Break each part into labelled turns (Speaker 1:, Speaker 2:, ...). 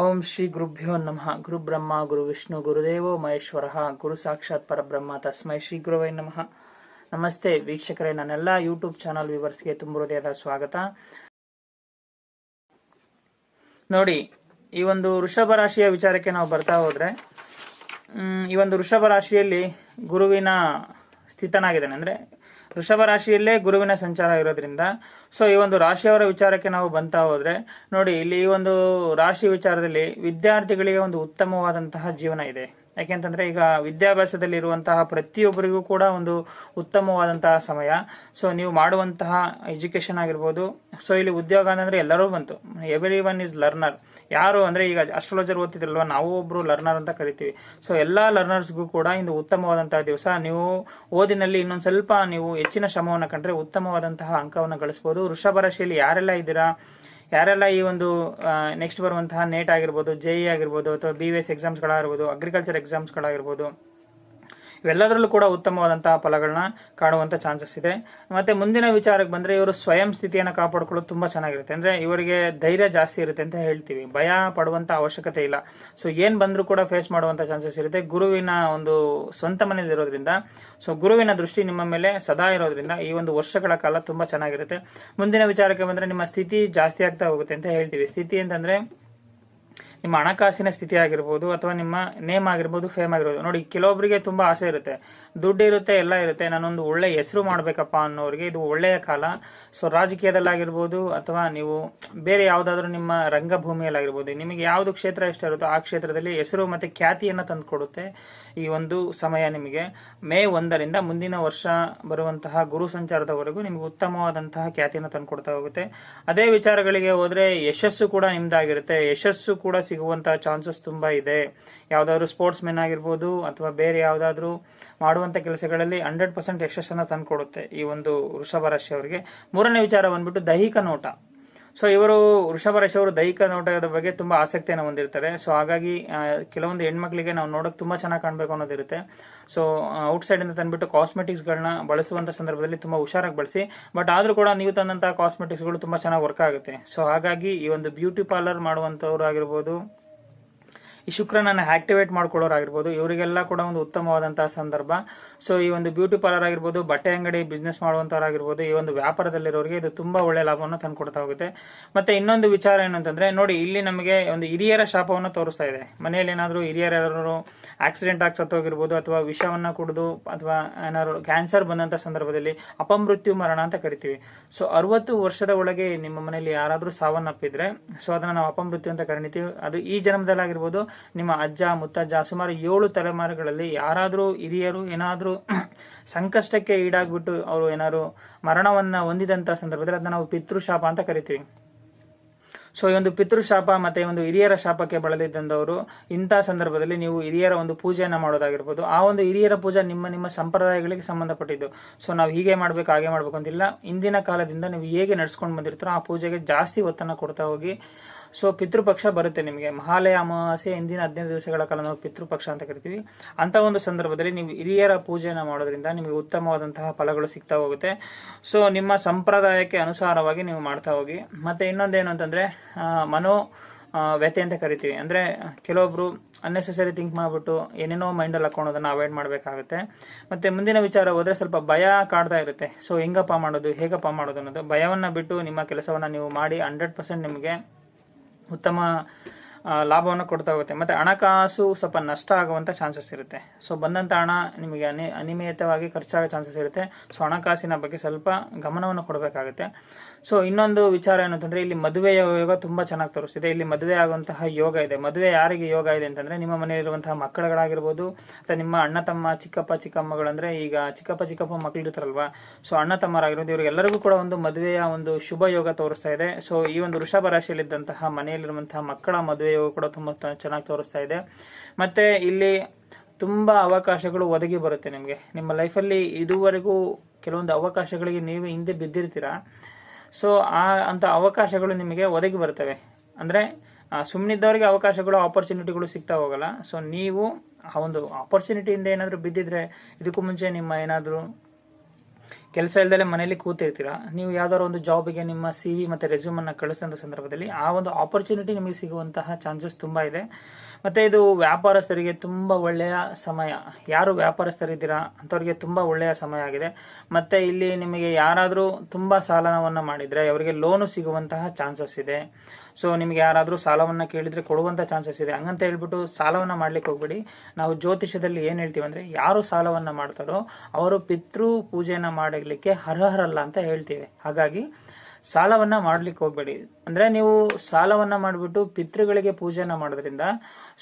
Speaker 1: ಓಂ ಶ್ರೀ ಗುರುಭ್ಯೋ ನಮಃ. ಗುರು ಬ್ರಹ್ಮ ಗುರು ವಿಷ್ಣು ಗುರುದೇವೋ, ಮಹೇಶ್ವರ, ಗುರು ಸಾಕ್ಷಾತ್ ಪರಬ್ರಹ್ಮ, ತಸ್ಮೈ ಶ್ರೀ ಗುರುವೈ ನಮಃ. ನಮಸ್ತೆ ವೀಕ್ಷಕರೇ, ನನ್ನೆಲ್ಲ ಯೂಟ್ಯೂಬ್ ಚಾನಲ್ ವ್ಯೂವರ್ಸ್ಗೆ ತುಂಬ ಹೃದಯದ ಸ್ವಾಗತ. ನೋಡಿ, ಈ ಒಂದು ವೃಷಭ ರಾಶಿಯ ವಿಚಾರಕ್ಕೆ ನಾವು ಬರ್ತಾ ಹೋದ್ರೆ ಈ ಒಂದು ವೃಷಭ ರಾಶಿಯಲ್ಲಿ ಗುರುವಿನ ಸ್ಥಿತನಾಗಿದ್ದಾನೆ. ಅಂದ್ರೆ ವೃಷಭ ರಾಶಿಯಲ್ಲೇ ಗುರುವಿನ ಸಂಚಾರ ಇರೋದ್ರಿಂದ. ಸೊ ಈ ಒಂದು ರಾಶಿಯವರ ವಿಚಾರಕ್ಕೆ ನಾವು ಬಂತಾ ಹೋದ್ರೆ, ನೋಡಿ, ಇಲ್ಲಿ ಈ ಒಂದು ರಾಶಿ ವಿಚಾರದಲ್ಲಿ ವಿದ್ಯಾರ್ಥಿಗಳಿಗೆ ಒಂದು ಉತ್ತಮವಾದಂತಹ ಜೀವನ ಇದೆ. ಯಾಕೆಂತಂದ್ರೆ ಈಗ ವಿದ್ಯಾಭ್ಯಾಸದಲ್ಲಿ ಇರುವಂತಹ ಪ್ರತಿಯೊಬ್ಬರಿಗೂ ಕೂಡ ಒಂದು ಉತ್ತಮವಾದಂತಹ ಸಮಯ. ಸೊ ನೀವು ಮಾಡುವಂತಹ ಎಜುಕೇಶನ್ ಆಗಿರ್ಬೋದು ಸೊ ಇಲ್ಲಿ ಉದ್ಯೋಗ ಅಂತಂದ್ರೆ ಎಲ್ಲರೂ ಬಂತು. ಎವ್ರಿ ಒನ್ ಇಸ್ ಲರ್ನರ್ ಯಾರು ಅಂದ್ರೆ ಈಗ ಅಸ್ಟ್ರಾಲಜರ್ ಓದ್ತಿದ್ರಲ್ವ, ನಾವು ಒಬ್ರು ಲರ್ನರ್ ಅಂತ ಕರಿತೀವಿ. ಸೊ ಎಲ್ಲಾ ಲರ್ನರ್ಸ್ಗೂ ಕೂಡ ಇಂದು ಉತ್ತಮವಾದಂತಹ ದಿವಸ. ನೀವು ಓದಿನಲ್ಲಿ ಇನ್ನೊಂದು ಸ್ವಲ್ಪ ನೀವು ಹೆಚ್ಚಿನ ಶ್ರಮವನ್ನು ಕಂಡ್ರೆ ಉತ್ತಮವಾದಂತಹ ಅಂಕವನ್ನು ಗಳಿಸಬಹುದು ವೃಷಭ ರಾಶಿಯಲ್ಲಿ ಯಾರೆಲ್ಲ ಇದ್ದೀರಾ? ಯಾರೆಲ್ಲ ಈ ಒಂದು ನೆಕ್ಸ್ಟ್ ಬರುವಂತಹ ನೇಟ್ ಆಗಿರ್ಬೋದು ಜೆಇ ಆಗಿರ್ಬೋದು, ಅಥವಾ ಬಿ ವಿ ಎಸ್ ಎಕ್ಸಾಮ್ಸ್ಗಳಾಗಿರ್ಬೋದು ಅಗ್ರಿಕಲ್ಚರ್ ಎಕ್ಸಾಮ್ಸ್ಗಳಾಗಿರ್ಬೋದು ಇವೆಲ್ಲದರಲ್ಲೂ ಕೂಡ ಉತ್ತಮವಾದಂತಹ ಫಲಗಳನ್ನ ಕಾಣುವಂತ ಚಾನ್ಸಸ್ ಇದೆ. ಮತ್ತೆ ಮುಂದಿನ ವಿಚಾರಕ್ಕೆ ಬಂದ್ರೆ ಇವರು ಸ್ವಯಂ ಸ್ಥಿತಿಯನ್ನು ಕಾಪಾಡಿಕೊಳ್ಳೋದು ತುಂಬಾ ಚೆನ್ನಾಗಿರುತ್ತೆ. ಅಂದ್ರೆ ಇವರಿಗೆ ಧೈರ್ಯ ಜಾಸ್ತಿ ಇರುತ್ತೆ ಅಂತ ಹೇಳ್ತೀವಿ. ಭಯ ಪಡುವಂತ ಅವಶ್ಯಕತೆ ಇಲ್ಲ. ಸೊ ಏನ್ ಬಂದ್ರೂ ಕೂಡ ಫೇಸ್ ಮಾಡುವಂತ ಚಾನ್ಸಸ್ ಇರುತ್ತೆ. ಗುರುವಿನ ಒಂದು ಸ್ವಂತ ಮನೇಲಿ ಇರೋದ್ರಿಂದ ಸೊ ಗುರುವಿನ ದೃಷ್ಟಿ ನಿಮ್ಮ ಮೇಲೆ ಸದಾ ಇರೋದ್ರಿಂದ ಈ ಒಂದು ವರ್ಷಗಳ ಕಾಲ ತುಂಬಾ ಚೆನ್ನಾಗಿರುತ್ತೆ. ಮುಂದಿನ ವಿಚಾರಕ್ಕೆ ಬಂದ್ರೆ ನಿಮ್ಮ ಸ್ಥಿತಿ ಜಾಸ್ತಿ ಆಗ್ತಾ ಹೋಗುತ್ತೆ ಅಂತ ಹೇಳ್ತೀವಿ. ಸ್ಥಿತಿ ಅಂತಂದ್ರೆ ನಿಮ್ಮ ಹಣಕಾಸಿನ ಸ್ಥಿತಿ ಆಗಿರ್ಬೋದು ಅಥವಾ ನಿಮ್ಮ ನೇಮ್ ಆಗಿರ್ಬೋದು ಫೇಮ್ ಆಗಿರ್ಬೋದು. ನೋಡಿ ಕೆಲವೊಬ್ಬರಿಗೆ ತುಂಬಾ ಆಸೆ ಇರುತ್ತೆ. ದುಡ್ಡು ಇರುತ್ತೆ, ಎಲ್ಲ ಇರುತ್ತೆ. ನಾನೊಂದು ಒಳ್ಳೆ ಹೆಸರು ಮಾಡಬೇಕಪ್ಪ ಅನ್ನೋರಿಗೆ ಇದು ಒಳ್ಳೆಯ ಕಾಲ. ಸೊ ರಾಜಕೀಯದಲ್ಲಾಗಿರ್ಬೋದು ಅಥವಾ ನೀವು ಬೇರೆ ಯಾವುದಾದ್ರೂ ನಿಮ್ಮ ರಂಗಭೂಮಿಯಲ್ಲಾಗಿರ್ಬೋದು, ನಿಮಗೆ ಯಾವ್ದು ಕ್ಷೇತ್ರ ಇಷ್ಟ ಇರುತ್ತೋ ಆ ಕ್ಷೇತ್ರದಲ್ಲಿ ಹೆಸರು ಮತ್ತೆ ಖ್ಯಾತಿಯನ್ನ ತಂದುಕೊಡುತ್ತೆ ಈ ಒಂದು ಸಮಯ ನಿಮಗೆ. ಮೇ ಒಂದರಿಂದ ಮುಂದಿನ ವರ್ಷ ಬರುವಂತಹ ಗುರು ಸಂಚಾರದವರೆಗೂ ನಿಮಗೆ ಉತ್ತಮವಾದಂತಹ ಖ್ಯಾತಿಯನ್ನು ತಂದುಕೊಡ್ತಾ ಹೋಗುತ್ತೆ. ಅದೇ ವಿಚಾರಗಳಿಗೆ ಹೋದರೆ ಯಶಸ್ಸು ಕೂಡ ನಿಮ್ದಾಗಿರುತ್ತೆ. ಯಶಸ್ಸು ಕೂಡ ಸಿಗುವಂತಹ ಚಾನ್ಸಸ್ ತುಂಬಾ ಇದೆ. ಯಾವ್ದಾದ್ರು ಸ್ಪೋರ್ಟ್ಸ್ ಮೆನ್ ಆಗಿರ್ಬೋದು ಅಥವಾ ಬೇರೆ ಯಾವ್ದಾದ್ರು ಮಾಡುವಂತ ಕೆಲಸಗಳಲ್ಲಿ ಹಂಡ್ರೆಡ್ ಪರ್ಸೆಂಟ್ ಯಶಸ್ಸನ್ನ ತಂದುಕೊಡುತ್ತೆ ಈ ಒಂದು ವೃಷಭ ರಾಶಿಯವರಿಗೆ. ಮೂರನೇ ವಿಚಾರ ಬಂದ್ಬಿಟ್ಟು ದೈಹಿಕ ನೋಟ. ಸೊ ಇವರು ವೃಷಭ ರಾಶಿಯವರು ದೈಹಿಕ ನೋಟದ ಬಗ್ಗೆ ತುಂಬಾ ಆಸಕ್ತಿಯನ್ನು ಹೊಂದಿರ್ತಾರೆ. ಸೊ ಹಾಗಾಗಿ ಕೆಲವೊಂದು ಹೆಣ್ಮಕ್ಳಿಗೆ ನಾವು ನೋಡಕ್ ತುಂಬಾ ಚೆನ್ನಾಗಿ ಕಾಣಬೇಕು ಅನ್ನೋದಿರುತ್ತೆ. ಸೊ ಔಟ್ ಸೈಡ್ ಇಂದ ತಂದ್ಬಿಟ್ಟು ಕಾಸ್ಮೆಟಿಕ್ಸ್ ಗಳನ್ನ ಬಳಸುವಂತ ಸಂದರ್ಭದಲ್ಲಿ ತುಂಬಾ ಹುಷಾರಾಗಿ ಬಳಸಿ ಬಟ್ ಆದ್ರೂ ಕೂಡ ನೀವು ತಂದಂತಹ ಕಾಸ್ಮೆಟಿಕ್ಸ್ಗಳು ತುಂಬಾ ಚೆನ್ನಾಗಿ ವರ್ಕ್ ಆಗುತ್ತೆ. ಸೊ ಹಾಗಾಗಿ ಈ ಒಂದು ಬ್ಯೂಟಿ ಪಾರ್ಲರ್ ಮಾಡುವಂತವ್ರು ಆಗಿರ್ಬೋದು ಈ ಶುಕ್ರನನ್ನ ಆಕ್ಟಿವೇಟ್ ಮಾಡ್ಕೊಳ್ಳೋರಾಗಿರ್ಬೋದು. ಇವರಿಗೆಲ್ಲ ಕೂಡ ಒಂದು ಉತ್ತಮವಾದಂತಹ ಸಂದರ್ಭ. ಸೊ ಈ ಒಂದು ಬ್ಯೂಟಿ ಪಾರ್ಲರ್ ಆಗಿರ್ಬೋದು, ಬಟ್ಟೆ ಅಂಗಡಿ ಬಿಸ್ನೆಸ್ ಮಾಡುವಂತವರಾಗಿರ್ಬೋದು, ಈ ಒಂದು ವ್ಯಾಪಾರದಲ್ಲಿರೋರಿಗೆ ಇದು ತುಂಬಾ ಒಳ್ಳೆ ಲಾಭವನ್ನು ತಂದ್ಕೊಡ್ತಾ ಹೋಗುತ್ತೆ. ಮತ್ತೆ ಇನ್ನೊಂದು ವಿಚಾರ ಏನಂತಂದ್ರೆ, ನೋಡಿ, ಇಲ್ಲಿ ನಮಗೆ ಒಂದು ಹಿರಿಯರ ಶಾಪವನ್ನು ತೋರಿಸ್ತಾ ಇದೆ. ಮನೆಯಲ್ಲಿ ಏನಾದರೂ ಹಿರಿಯರ ಯಾರು ಆಕ್ಸಿಡೆಂಟ್ ಆಗಿ ಸತ್ತೋಗಿರ್ಬೋದು, ಅಥವಾ ವಿಷವನ್ನ ಕುಡಿದು, ಅಥವಾ ಏನಾದ್ರು ಕ್ಯಾನ್ಸರ್ ಬಂದಂತ ಸಂದರ್ಭದಲ್ಲಿ ಅಪಮೃತ್ಯು ಮರಣ ಅಂತ ಕರಿತೀವಿ. ಸೊ ಅರವತ್ತು ವರ್ಷದ ಒಳಗೆ ನಿಮ್ಮ ಮನೆಯಲ್ಲಿ ಯಾರಾದರೂ ಸಾವನ್ನಪ್ಪಿದ್ರೆ, ಸೊ, ಅದನ್ನ ನಾವು ಅಪಮೃತ್ಯು ಅಂತ ಕರಿತೀವಿ. ಅದು ಈ ಜನ್ಮದಲ್ಲಾಗಿರ್ಬೋದು ನಿಮ್ಮ ಅಜ್ಜ, ಮುತ್ತಜ್ಜ, ಸುಮಾರು ಏಳು ತಲೆಮಾರುಗಳಲ್ಲಿ ಯಾರಾದರೂ ಹಿರಿಯರು ಏನಾದರೂ ಸಂಕಷ್ಟಕ್ಕೆ ಈಡಾಗ್ಬಿಟ್ಟು ಅವರು ಏನಾದ್ರು ಮರಣವನ್ನ ಹೊಂದಿದಂಥ ಸಂದರ್ಭದಲ್ಲಿ ಅದನ್ನ ನಾವು ಪಿತೃಶಾಪ ಅಂತ ಕರಿತೀವಿ. ಸೊ ಈ ಒಂದು ಪಿತೃಶಾಪ ಮತ್ತೆ ಒಂದು ಹಿರಿಯರ ಶಾಪಕ್ಕೆ ಬಳಲಿದ್ದಂಥವರು ಇಂಥ ಸಂದರ್ಭದಲ್ಲಿ ನೀವು ಹಿರಿಯರ ಒಂದು ಪೂಜೆಯನ್ನು ಮಾಡೋದಾಗಿರ್ಬೋದು. ಆ ಒಂದು ಹಿರಿಯರ ಪೂಜೆ ನಿಮ್ಮ ನಿಮ್ಮ ಸಂಪ್ರದಾಯಗಳಿಗೆ ಸಂಬಂಧಪಟ್ಟಿದ್ದು. ಸೊ ನಾವು ಹೀಗೆ ಮಾಡ್ಬೇಕು, ಹಾಗೆ ಮಾಡ್ಬೇಕು ಅಂತಿಲ್ಲ. ಇಂದಿನ ಕಾಲದಿಂದ ನೀವು ಹೇಗೆ ನಡ್ಸ್ಕೊಂಡು ಬಂದಿರ್ತಾರೋ ಆ ಪೂಜೆಗೆ ಜಾಸ್ತಿ ಒತ್ತನ್ನು ಕೊಡ್ತಾ ಹೋಗಿ ಸೊ ಪಿತೃಪಕ್ಷ ಬರುತ್ತೆ ನಿಮಗೆ. ಮಹಾಲಯ ಅಮಾವಾಸ್ಯೆ ಹಿಂದಿನ ಹದಿನೈದು ದಿವಸಗಳ ಕಾಲ ನಾವು ಪಿತೃಪಕ್ಷ ಅಂತ ಕರಿತೀವಿ. ಅಂತ ಒಂದು ಸಂದರ್ಭದಲ್ಲಿ ನೀವು ಹಿರಿಯರ ಪೂಜೆಯನ್ನು ಮಾಡೋದ್ರಿಂದ ನಿಮಗೆ ಉತ್ತಮವಾದಂತಹ ಫಲಗಳು ಸಿಗ್ತಾ ಹೋಗುತ್ತೆ. ಸೊ ನಿಮ್ಮ ಸಂಪ್ರದಾಯಕ್ಕೆ ಅನುಸಾರವಾಗಿ ನೀವು ಮಾಡ್ತಾ ಹೋಗಿ. ಮತ್ತೆ ಇನ್ನೊಂದೇನು ಅಂತಂದ್ರೆ ಮನೋ ವ್ಯತೆ ಅಂತ ಕರಿತೀವಿ. ಅಂದ್ರೆ, ಕೆಲವೊಬ್ರು ಅನ್ನೆಸೆಸರಿ ಥಿಂಕ್ ಮಾಡ್ಬಿಟ್ಟು ಏನೇನೋ ಮೈಂಡಲ್ಲಿ ಹಾಕೊಳೋದನ್ನ ಅವಾಯ್ಡ್ ಮಾಡಬೇಕಾಗುತ್ತೆ. ಮತ್ತೆ ಮುಂದಿನ ವಿಚಾರ ಹೋದ್ರೆ ಸ್ವಲ್ಪ ಭಯ ಕಾಡ್ತಾ ಇರುತ್ತೆ. ಸೊ ಹೆಂಗಪ್ಪ ಮಾಡೋದು, ಹೇಗಪ್ಪ ಮಾಡೋದು ಅನ್ನೋದು. ಭಯವನ್ನ ಬಿಟ್ಟು ನಿಮ್ಮ ಕೆಲಸವನ್ನ ನೀವು ಮಾಡಿ ಹಂಡ್ರೆಡ್ ಪರ್ಸೆಂಟ್ ನಿಮಗೆ ಉತ್ತಮ ಲಾಭವನ್ನು ಕೊಡ್ತಾ ಹೋಗುತ್ತೆ. ಮತ್ತೆ ಹಣಕಾಸು ಸ್ವಲ್ಪ ನಷ್ಟ ಆಗುವಂಥ ಚಾನ್ಸಸ್ ಇರುತ್ತೆ. ಸೊ ಬಂದಂಥ ಹಣ ನಿಮಗೆ ಅನಿ ಅನಿಮಿಯತವಾಗಿ ಖರ್ಚಾಗೋ ಚಾನ್ಸಸ್ ಇರುತ್ತೆ. ಸೊ ಹಣಕಾಸಿನ ಬಗ್ಗೆ ಸ್ವಲ್ಪ ಗಮನವನ್ನು ಕೊಡಬೇಕಾಗುತ್ತೆ. ಸೊ ಇನ್ನೊಂದು ವಿಚಾರ ಏನು ಅಂತಂದ್ರೆ ಇಲ್ಲಿ ಮದುವೆಯ ಯೋಗ ತುಂಬಾ ಚೆನ್ನಾಗಿ ತೋರಿಸ್ತಿದೆ. ಇಲ್ಲಿ ಮದುವೆ ಆಗುವಂತಹ ಯೋಗ ಇದೆ. ಮದುವೆ ಯಾರಿಗೆ ಯೋಗ ಇದೆ ಅಂತಂದ್ರೆ, ನಿಮ್ಮ ಮನೆಯಲ್ಲಿರುವಂತಹ ಮಕ್ಕಳುಗಳಾಗಿರ್ಬೋದು, ಅಥವಾ ನಿಮ್ಮ ಅಣ್ಣ, ತಮ್ಮ, ಚಿಕ್ಕಪ್ಪ ಚಿಕ್ಕಮ್ಮಗಳಂದ್ರೆ ಈಗ ಚಿಕ್ಕಪ್ಪ ಚಿಕ್ಕಪ್ಪ ಮಕ್ಕಳು ಇರ್ತಾರಲ್ವಾ? ಸೊ ಅಣ್ಣ, ತಮ್ಮರಾಗಿರೋದು ಇವರಿಗೆಲ್ಲರಿಗೂ ಕೂಡ ಒಂದು ಮದುವೆಯ ಒಂದು ಶುಭ ಯೋಗ ತೋರಿಸ್ತಾ ಇದೆ. ಸೊ ಈ ಒಂದು ವೃಷಭ ರಾಶಿಯಲ್ಲಿದ್ದಂತಹ ಮನೆಯಲ್ಲಿರುವಂತಹ ಮಕ್ಕಳ ಮದುವೆ ಯೋಗ ಕೂಡ ತುಂಬಾ ಚೆನ್ನಾಗಿ ತೋರಿಸ್ತಾ ಇದೆ. ಮತ್ತೆ ಇಲ್ಲಿ ತುಂಬಾ ಅವಕಾಶಗಳು ಒದಗಿ ಬರುತ್ತೆ ನಿಮಗೆ. ನಿಮ್ಮ ಲೈಫಲ್ಲಿ ಇದುವರೆಗೂ ಕೆಲವೊಂದು ಅವಕಾಶಗಳಿಗೆ ನೀವು ಹಿಂದೆ ಬಿದ್ದಿರ್ತೀರಾ? ಸೊ ಆ ಅಂತ ಅವಕಾಶಗಳು ನಿಮಗೆ ಒದಗಿ ಬರ್ತವೆ ಅಂದ್ರೆ ಸುಮ್ಮನಿದ್ದವರಿಗೆ ಅವಕಾಶಗಳು ಆಪರ್ಚುನಿಟಿಗಳು ಸಿಗ್ತಾ ಹೋಗಲ್ಲ. ಸೊ ನೀವು ಆ ಒಂದು ಆಪರ್ಚುನಿಟಿಯಿಂದ ಏನಾದರೂ ಬಿದ್ದಿದ್ರೆ, ಇದಕ್ಕೂ ಮುಂಚೆ ನಿಮ್ಮ ಏನಾದರೂ ಕೆಲಸ ಇಲ್ದಲೆ ಮನೇಲಿ ಕೂತಿರ್ತೀರಾ? ನೀವು ಯಾವ್ದಾದ್ರು ಒಂದು ಜಾಬ್ಗೆ ನಿಮ್ಮ ಸಿ ವಿ ಮತ್ತೆ ರೆಸ್ಯೂಮನ್ನು ಅನ್ನ ಕಳಿಸಿದಂತ ಸಂದರ್ಭದಲ್ಲಿ ಆ ಒಂದು ಆಪರ್ಚುನಿಟಿ ನಿಮಗೆ ಸಿಗುವಂತಹ ಚಾನ್ಸಸ್ ತುಂಬಾ ಇದೆ. ಮತ್ತೆ ಇದು ವ್ಯಾಪಾರಸ್ಥರಿಗೆ ತುಂಬಾ ಒಳ್ಳೆಯ ಸಮಯ. ಯಾರು ವ್ಯಾಪಾರಸ್ಥರಿದ್ದೀರಾ? ಅಂಥವ್ರಿಗೆ ತುಂಬಾ ಒಳ್ಳೆಯ ಸಮಯ ಆಗಿದೆ. ಮತ್ತೆ ಇಲ್ಲಿ ನಿಮಗೆ ಯಾರಾದರೂ ತುಂಬಾ ಸಾಲವನ್ನ ಮಾಡಿದ್ರೆ ಅವರಿಗೆ ಲೋನು ಸಿಗುವಂತಹ ಚಾನ್ಸಸ್ ಇದೆ. ಸೊ ನಿಮಗೆ ಯಾರಾದರೂ ಸಾಲವನ್ನ ಕೇಳಿದ್ರೆ ಕೊಡುವಂತ ಚಾನ್ಸಸ್ ಇದೆ. ಹಂಗಂತ ಹೇಳ್ಬಿಟ್ಟು ಸಾಲವನ್ನ ಮಾಡ್ಲಿಕ್ಕೆ ಹೋಗ್ಬೇಡಿ. ನಾವು ಜ್ಯೋತಿಷದಲ್ಲಿ ಏನು ಹೇಳ್ತೀವಿ ಅಂದ್ರೆ ಯಾರು ಸಾಲವನ್ನ ಮಾಡ್ತಾರೋ ಅವರು ಪಿತೃ ಪೂಜೆಯನ್ನು ಮಾಡಲಿಕ್ಕೆ ಅರ್ಹರಲ್ಲ ಅಂತ ಹೇಳ್ತೀವಿ. ಹಾಗಾಗಿ ಸಾಲವನ್ನ ಮಾಡ್ಲಿಕ್ಕೆ ಹೋಗ್ಬೇಡಿ. ಅಂದ್ರೆ ನೀವು ಸಾಲವನ್ನ ಮಾಡಿಬಿಟ್ಟು ಪಿತೃಗಳಿಗೆ ಪೂಜೆನ ಮಾಡೋದ್ರಿಂದ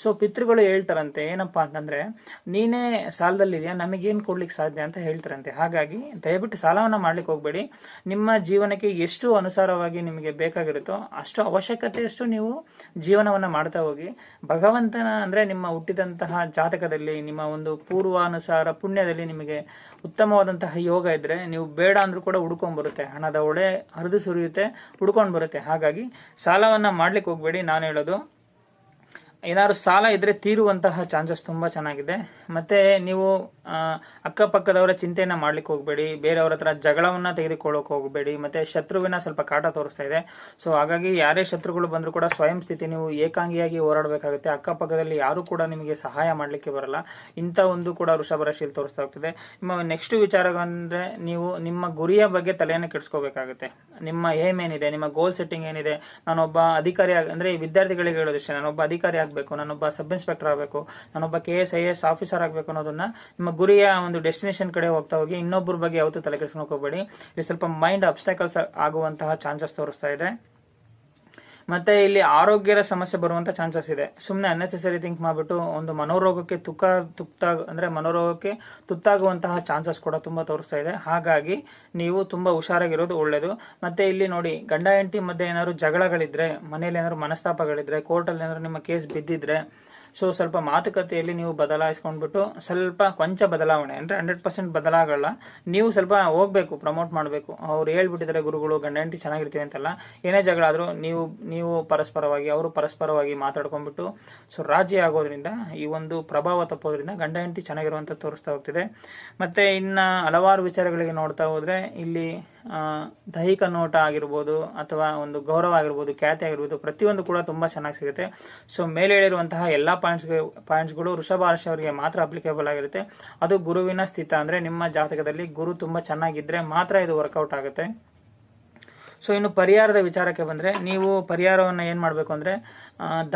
Speaker 1: ಸೊ ಪಿತೃಗಳು ಹೇಳ್ತಾರಂತೆ, ಏನಪ್ಪಾ ಅಂತಂದ್ರೆ, ನೀನೇ ಸಾಲದಲ್ಲಿದೆಯಾ, ನಮಗೇನ್ ಕೊಡ್ಲಿಕ್ಕೆ ಸಾಧ್ಯ ಅಂತ ಹೇಳ್ತಾರಂತೆ. ಹಾಗಾಗಿ ದಯವಿಟ್ಟು ಸಾಲವನ್ನ ಮಾಡ್ಲಿಕ್ಕೆ ಹೋಗ್ಬೇಡಿ. ನಿಮ್ಮ ಜೀವನಕ್ಕೆ ಎಷ್ಟು ಅನುಸಾರವಾಗಿ ನಿಮಗೆ ಬೇಕಾಗಿರುತ್ತೋ ಅಷ್ಟು ಅವಶ್ಯಕತೆಯಷ್ಟು ನೀವು ಜೀವನವನ್ನ ಮಾಡ್ತಾ ಹೋಗಿ. ಭಗವಂತನ ಅಂದ್ರೆ ನಿಮ್ಮ ಹುಟ್ಟಿದಂತಹ ಜಾತಕದಲ್ಲಿ, ನಿಮ್ಮ ಒಂದು ಪೂರ್ವಾನುಸಾರ ಪುಣ್ಯದಲ್ಲಿ ನಿಮಗೆ ಉತ್ತಮವಾದಂತಹ ಯೋಗ ಇದ್ರೆ ನೀವು ಬೇಡ ಅಂದ್ರೂ ಕೂಡ ಹುಡ್ಕೊಂಡ್ ಬರುತ್ತೆ ಹಣದ ಒಳೆ ಹರಿದು ಸುರಿಯುತ್ತೆ ಹುಡ್ಕೊಂಡು ಬರುತ್ತೆ. ಹಾಗಾಗಿ ಸಾಲವನ್ನು ಮಾಡ್ಲಿಕ್ಕೆ ಹೋಗ್ಬೇಡಿ ನಾನು ಹೇಳೋದು. ಏನಾದ್ರು ಸಾಲ ಇದ್ರೆ ತೀರುವಂತಹ ಚಾನ್ಸಸ್ ತುಂಬಾ ಚೆನ್ನಾಗಿದೆ. ಮತ್ತೆ ನೀವು ಅಕ್ಕಪಕ್ಕದವರ ಚಿಂತೆಯನ್ನ ಮಾಡ್ಲಿಕ್ಕೆ ಹೋಗ್ಬೇಡಿ. ಬೇರೆಯವ್ರ ಹತ್ರ ಜಗಳವನ್ನ ತೆಗೆದುಕೊಳ್ಳೋಕೆ ಹೋಗಬೇಡಿ. ಮತ್ತೆ ಶತ್ರುವಿನ ಸ್ವಲ್ಪ ಕಾಟ ತೋರಿಸ್ತಾ ಇದೆ. ಸೊ ಹಾಗಾಗಿ ಯಾರೇ ಶತ್ರುಗಳು ಬಂದರೂ ಕೂಡ ಸ್ವಯಂ ಸ್ಥಿತಿ ನೀವು ಏಕಾಂಗಿಯಾಗಿ ಹೋರಾಡಬೇಕಾಗುತ್ತೆ. ಅಕ್ಕಪಕ್ಕದಲ್ಲಿ ಯಾರು ಕೂಡ ನಿಮಗೆ ಸಹಾಯ ಮಾಡ್ಲಿಕ್ಕೆ ಬರಲ್ಲ. ಇಂಥ ಒಂದು ಕೂಡ ವೃಷಭ ರಾಶಿಯಲ್ಲಿ ತೋರಿಸ್ತಾ ಹೋಗ್ತದೆ. ನಿಮ್ಮ ನೆಕ್ಸ್ಟ್ ವಿಚಾರ ಅಂದ್ರೆ ನೀವು ನಿಮ್ಮ ಗುರಿಯ ಬಗ್ಗೆ ತಲೆಯನ್ನು ಕೆಡಿಸ್ಕೋಬೇಕಾಗುತ್ತೆ. ನಿಮ್ಮ ಏಮ್ ಏನಿದೆ? ನಿಮ್ಮ ಗೋಲ್ ಸೆಟ್ಟಿಂಗ್ ಏನಿದೆ? ನಾನೊಬ್ಬ ಅಧಿಕಾರಿ ಅಂದ್ರೆ ವಿದ್ಯಾರ್ಥಿಗಳಿಗೆ ಹೇಳೋದಿಷ್ಟೇ ನಾನೊಬ್ಬ ಅಧಿಕಾರಿ ಆಗಬೇಕು, ನಾನೊಬ್ಬ ಸಬ್ ಇನ್ಸ್ಪೆಕ್ಟರ್ ಆಗಬೇಕು, ನಾನೊಬ್ಬ K S I S officer ಆಗಬೇಕು ಅನ್ನೋದನ್ನ ನಿಮ್ಮ ಗುರಿಯ ಒಂದು ಡೆಸ್ಟಿನೇಷನ್ ಕಡೆ ಹೋಗ್ತಾ ಹೋಗಿ ಇನ್ನೊಬ್ಬರ ಬಗ್ಗೆ ಯಾವತ್ತೂ ತಲೆ ಕೆಡಿಸ್ಕೊಂಡು ಹೋಗಬೇಡಿ. ಇದು ಸ್ವಲ್ಪ ಮೈಂಡ್ ಅಬ್ಸ್ಟಾಕಲ್ಸ್ ಆಗುವಂತಹ ಚಾನ್ಸಸ್ ತೋರಿಸ್ತಾ ಇದೆ. ಮತ್ತೆ ಇಲ್ಲಿ ಆರೋಗ್ಯದ ಸಮಸ್ಯೆ ಬರುವಂತ ಚಾನ್ಸಸ್ ಇದೆ. ಸುಮ್ಮನೆ ಅನ್ನೆಸೆಸರಿ ಥಿಂಕ್ ಮಾಡ್ಬಿಟ್ಟು ಒಂದು ಮನೋರೋಗಕ್ಕೆ ತುಕ್ಕ ತುಕ್ತ, ಅಂದ್ರೆ ಮನೋರೋಗಕ್ಕೆ ತುತ್ತಾಗುವಂತಹ ಚಾನ್ಸಸ್ ಕೂಡ ತುಂಬಾ ತೋರಿಸ್ತಾ ಇದೆ. ಹಾಗಾಗಿ ನೀವು ತುಂಬಾ ಹುಷಾರಾಗಿರೋದು ಒಳ್ಳೇದು. ಮತ್ತೆ ಇಲ್ಲಿ ನೋಡಿ, ಗಂಡ ಹೆಂಡತಿ ಮಧ್ಯೆ ಏನಾದ್ರು ಜಗಳಗಳಿದ್ರೆ, ಮನೇಲಿ ಏನಾದ್ರು ಮನಸ್ತಾಪಗಳಿದ್ರೆ ಕೋರ್ಟಲ್ಲಿ ಏನಾದ್ರು ನಿಮ್ಮ ಕೇಸ್ ಬಿದ್ದಿದ್ರೆ ಸೊ ಸ್ವಲ್ಪ ಮಾತುಕತೆಯಲ್ಲಿ ನೀವು ಬದಲಾಯಿಸ್ಕೊಂಡ್ಬಿಟ್ಟು ಸ್ವಲ್ಪ ಕೊಂಚ ಬದಲಾವಣೆ, ಅಂದ್ರೆ ಹಂಡ್ರೆಡ್ ಪರ್ಸೆಂಟ್ ಬದಲಾಗಲ್ಲ. ನೀವು ಸ್ವಲ್ಪ ಹೋಗ್ಬೇಕು ಪ್ರಮೋಟ್ ಮಾಡಬೇಕು. ಅವ್ರು ಹೇಳ್ಬಿಟ್ಟಿದ್ದಾರೆ ಗುರುಗಳು ಗಂಡ ಹೆಂಡತಿ ಚೆನ್ನಾಗಿರ್ತೀವಿ ಅಂತಲ್ಲ. ಏನೇ ಜಗಳ ಆದ್ರೂ ನೀವು ನೀವು ಪರಸ್ಪರವಾಗಿ, ಅವರು ಪರಸ್ಪರವಾಗಿ ಮಾತಾಡ್ಕೊಂಡ್ಬಿಟ್ಟು ಸೊ ರಾಜಿ ಆಗೋದ್ರಿಂದ, ಈ ಒಂದು ಪ್ರಭಾವ ತಪ್ಪೋದ್ರಿಂದ ಗಂಡ ಹೆಂಡತಿ ಚೆನ್ನಾಗಿರುವಂತ ತೋರಿಸ್ತಾ ಹೋಗ್ತಿದೆ. ಮತ್ತೆ ಇನ್ನ ಹಲವಾರು ವಿಚಾರಗಳಿಗೆ ನೋಡ್ತಾ ಹೋದರೆ, ಇಲ್ಲಿ ದೈಹಿಕ ನೋಟ ಆಗಿರ್ಬೋದು ಅಥವಾ ಒಂದು ಗೌರವ ಆಗಿರ್ಬೋದು, ಖ್ಯಾತಿ ಆಗಿರ್ಬೋದು, ಪ್ರತಿಯೊಂದು ಕೂಡ ತುಂಬಾ ಚೆನ್ನಾಗಿ ಸಿಗುತ್ತೆ. ಸೊ ಮೇಲೆ ಹೇಳಿರುವಂತಹ ಎಲ್ಲ ಪಾಯಿಂಟ್ಸ್ ಪಾಯಿಂಟ್ಸ್ಗಳು ವೃಷಭ ರಾಶಿ ಅವರಿಗೆ ಮಾತ್ರ ಅಪ್ಲಿಕೇಬಲ್ ಆಗಿರುತ್ತೆ. ಅದು ಗುರುವಿನ ಸ್ಥಿತ ಅಂದರೆ ನಿಮ್ಮ ಜಾತಕದಲ್ಲಿ ಗುರು ತುಂಬಾ ಚೆನ್ನಾಗಿದ್ದರೆ ಮಾತ್ರ ಇದು ವರ್ಕೌಟ್ ಆಗುತ್ತೆ. ಸೊ ಇನ್ನು ಪರಿಹಾರದ ವಿಚಾರಕ್ಕೆ ಬಂದ್ರೆ ನೀವು ಪರಿಹಾರವನ್ನ ಏನು ಮಾಡಬೇಕು ಅಂದ್ರೆ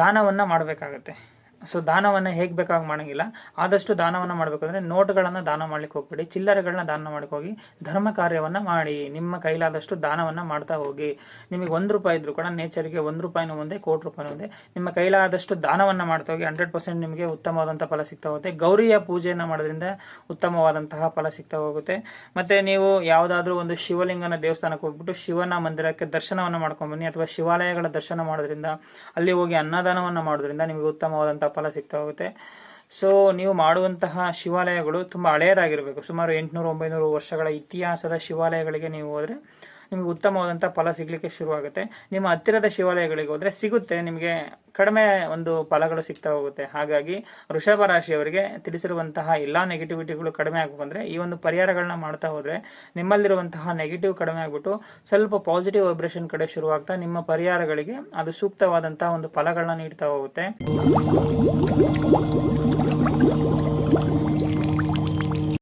Speaker 1: ದಾನವನ್ನ ಮಾಡಬೇಕಾಗತ್ತೆ. ಸೊ ದಾನವನ್ನ ಹೇಗೆ ಬೇಕಾಗಿ ಮಾಡಂಗಿಲ್ಲ. ಆದಷ್ಟು ದಾನವನ್ನ ಮಾಡ್ಬೇಕಂದ್ರೆ ನೋಟ್ಗಳನ್ನ ದಾನ ಮಾಡ್ಲಿಕ್ಕೆ ಹೋಗ್ಬೇಡಿ, ಚಿಲ್ಲರೆಗಳನ್ನ ದಾನ ಮಾಡಕ್ ಹೋಗಿ ಧರ್ಮ ಕಾರ್ಯವನ್ನ ಮಾಡಿ, ನಿಮ್ಮ ಕೈಲಾದಷ್ಟು ದಾನವನ್ನ ಮಾಡ್ತಾ ಹೋಗಿ. ನಿಮಗೆ ಒಂದು ರೂಪಾಯಿ ಇದ್ರು ಕೂಡ ನೇಚರ್ಗೆ ಒಂದು ರೂಪಾಯಿನೂ ಒಂದೇ, ಕೋಟಿ ರೂಪಾಯಿನೂ ಒಂದೇ, ನಿಮ್ಮ ಕೈಲಾದಷ್ಟು ದಾನವನ್ನ ಮಾಡ್ತಾ ಹೋಗಿ ಹಂಡ್ರೆಡ್ ಪರ್ಸೆಂಟ್ ನಿಮಗೆ ಉತ್ತಮವಾದಂತಹ ಫಲ ಸಿಗ್ತಾ ಹೋಗುತ್ತೆ. ಗೌರಿಯ ಪೂಜೆಯನ್ನ ಮಾಡೋದ್ರಿಂದ ಉತ್ತಮವಾದಂತಹ ಫಲ ಸಿಗ್ತಾ ಹೋಗುತ್ತೆ. ಮತ್ತೆ ನೀವು ಯಾವ್ದಾದ್ರು ಒಂದು ಶಿವಲಿಂಗನ ದೇವಸ್ಥಾನಕ್ಕೆ ಹೋಗ್ಬಿಟ್ಟು ಶಿವನ ಮಂದಿರಕ್ಕೆ ದರ್ಶನವನ್ನ ಮಾಡ್ಕೊಂಡ್ ಬನ್ನಿ, ಅಥವಾ ಶಿವಾಲಯಗಳ ದರ್ಶನ ಮಾಡೋದ್ರಿಂದ, ಅಲ್ಲಿ ಹೋಗಿ ಅನ್ನದಾನವನ್ನ ಮಾಡೋದ್ರಿಂದ ನಿಮಗೆ ಉತ್ತಮವಾದಂತಹ ಫಲ ಸಿಗ್ತಾ ಹೋಗುತ್ತೆ ಸೊ ನೀವು ಮಾಡುವಂತಹ ಶಿವಾಲಯಗಳು ತುಂಬಾ ಹಳೆಯದಾಗಿರ್ಬೇಕು. ಸುಮಾರು ಎಂಟುನೂರು, ಒಂಬೈನೂರು ವರ್ಷಗಳ ಇತಿಹಾಸದ ಶಿವಾಲಯಗಳಿಗೆ ನೀವು ಹೋದ್ರೆ ನಿಮಗೆ ಉತ್ತಮವಾದಂತಹ ಫಲ ಸಿಗ್ಲಿಕ್ಕೆ ಶುರುವಾಗುತ್ತೆ. ನಿಮ್ಮ ಹತ್ತಿರದ ಶಿವಾಲಯಗಳಿಗೆ ಹೋದ್ರೆ ಸಿಗುತ್ತೆ, ನಿಮಗೆ ಕಡಿಮೆ ಒಂದು ಫಲಗಳು ಸಿಗ್ತಾ ಹೋಗುತ್ತೆ. ಹಾಗಾಗಿ ವೃಷಭ ರಾಶಿಯವರಿಗೆ ತಿಳಿಸಿರುವಂತಹ ಎಲ್ಲಾ ನೆಗೆಟಿವಿಟಿಗಳು ಕಡಿಮೆ ಆಗ್ಬೇಕಂದ್ರೆ ಈ ಒಂದು ಪರಿಹಾರಗಳನ್ನ ಮಾಡ್ತಾ ಹೋದ್ರೆ ನಿಮ್ಮಲ್ಲಿರುವಂತಹ ನೆಗೆಟಿವ್ ಕಡಿಮೆ ಆಗ್ಬಿಟ್ಟು ಸ್ವಲ್ಪ ಪಾಸಿಟಿವ್ ವೈಬ್ರೇಷನ್ ಕಡೆ ಶುರುವಾಗ್ತಾ ನಿಮ್ಮ ಪರಿಹಾರಗಳಿಗೆ ಅದು ಸೂಕ್ತವಾದಂತಹ ಒಂದು ಫಲಗಳನ್ನ ನೀಡ್ತಾ ಹೋಗುತ್ತೆ.